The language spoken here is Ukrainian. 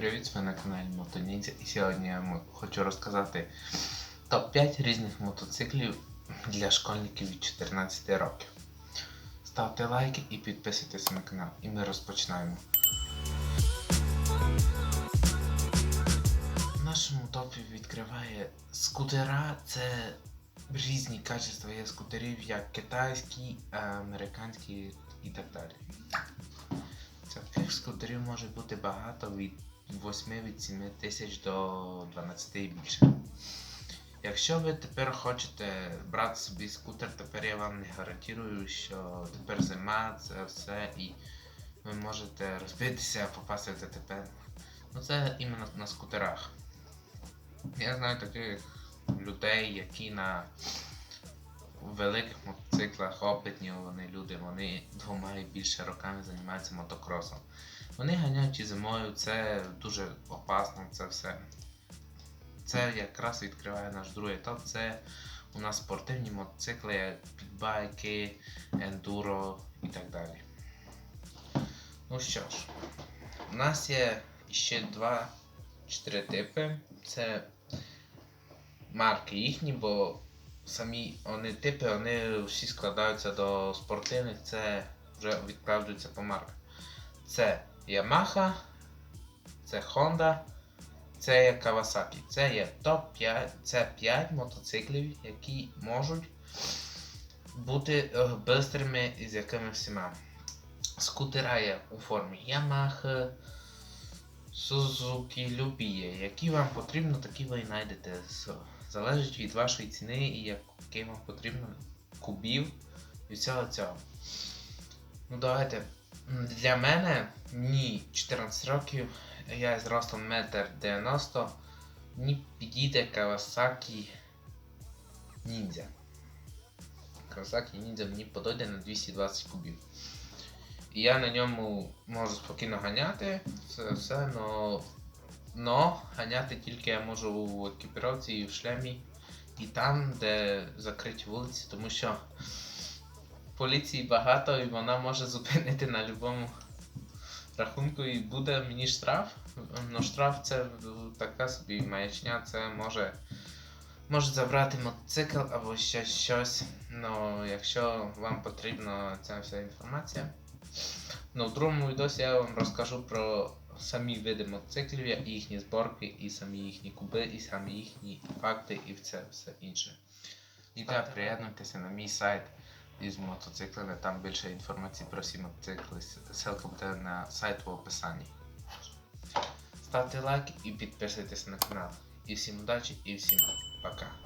Привіт, ви на каналі Мотоніндзя і сьогодні я хочу розказати топ-5 різних мотоциклів для школьників від 14 років. Ставте лайки і підписуйтесь на канал. І ми розпочинаємо. В нашому топі відкриває скутера. Це різні качества є скутерів, як китайські, американські і так далі. Таких скутерів може бути багато від 8 від 7 тисяч до 12 і більше. Якщо ви тепер хочете брати собі скутер, тепер я вам не гарантую, що тепер зима, це все і ви можете розбитися, попасти в ДТП. Ну це іменно на скутерах. Я знаю таких людей, які на великих мотоциклах опитні вони люди, вони двома і більше роками займаються мотокросом. Вони ганяють і зимою, це дуже опасно, це все. Це якраз відкриває наш другий етап. Це у нас спортивні мотоцикли, підбайки, ендуро і так далі. Ну що ж, у нас є ще два чотири типи. Це марки їхні, бо самі вони типи, вони всі складаються до спортивних, це вже відправляються по марках. Це Yamaha, це Honda, це є Kawasaki. Це є топ-5, це 5 мотоциклів, які можуть бути е, бистрими із якими всіма. Скутера є у формі Yamaha, Suzuki, любі є. Які вам потрібно, такі ви і знайдете. Залежить від вашої ціни і який вам потрібно кубів і всього цього. Ну давайте. Для мене мені 14 років, я зростом 1,90 м, мені підійде Kawasaki Ninja. Kawasaki Ninja мені подойде на 220 кубів. І я на ньому можу спокійно ганяти, це все, но, но ганяти тільки я можу у екіпіровці і в шлемі, і там, де закриті вулиці, тому що поліції багато і вона може зупинити на будь-якому рахунку і буде мені штраф. Ну штраф це така собі маячня, це може, може забрати мотоцикл або ще щось. Ну, якщо вам потрібна ця вся інформація. Ну, в другому відосі я вам розкажу про самі види мотоциклів, їхні зборки, і самі їхні куби, і самі їхні факти, і це все інше. І так, приєднуйтеся на мій сайт із мотоциклами, там більше інформації про всі мотоцикли. Ссылка буде на сайт в описанні. Ставте лайк і підписуйтесь на канал. І всім удачі, і всім пока.